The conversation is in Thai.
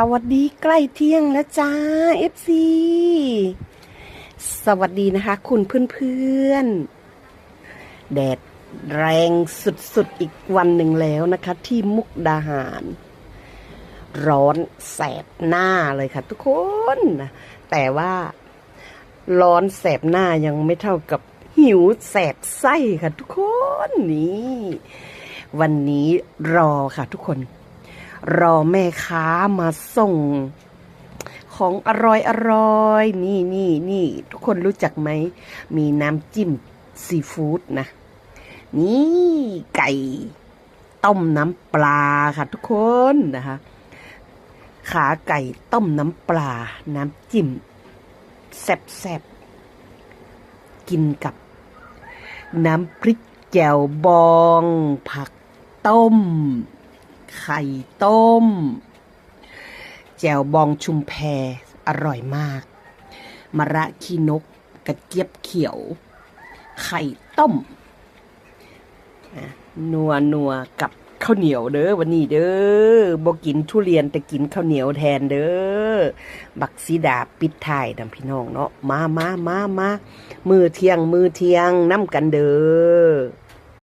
สวัสดีใกล้เที่ยงแล้วจ้า FC สวัสดีนะคะ คุณเพื่อนๆ แดดแรงสุดๆ อีกวันหนึ่งแล้วนะคะ ที่มุกดาหาร ร้อนแสบหน้าเลยค่ะทุกคน แต่ว่าร้อนแสบหน้ายังไม่เท่ากับหิวแสบไส้ค่ะทุกคนนี่ วันนี้รอค่ะทุกคน รอแม่ค้ามาส่ง ของอร่อยอร่อยนี่นี่นี่ทุกคนรู้จักไหม มีน้ำจิ้มซีฟู้ดนะ นี่ไก่ต้มน้ำปลาค่ะทุกคนนะคะ ขาไก่ต้มน้ำปลา น้ำจิ้มแซ่บๆ กินกับ น้ำพริกแจ่วบอง ผักต้ม ไข่ต้ม แจ่วบองชุมแพอร่อยมากมะระขีนกกระเจี๊ยบเขียว ไข่ต้มนัวนัวกับข้าวเหนียวเด้อวันนี้เด้อบ่กินทุเรียนแต่กินข้าวเหนียวแทนเด้อบักซีดาปิดท้ายนํพี่น้องเนาะมามามามามือเที่ยงมือเที่ยงน้ำกันเด้อ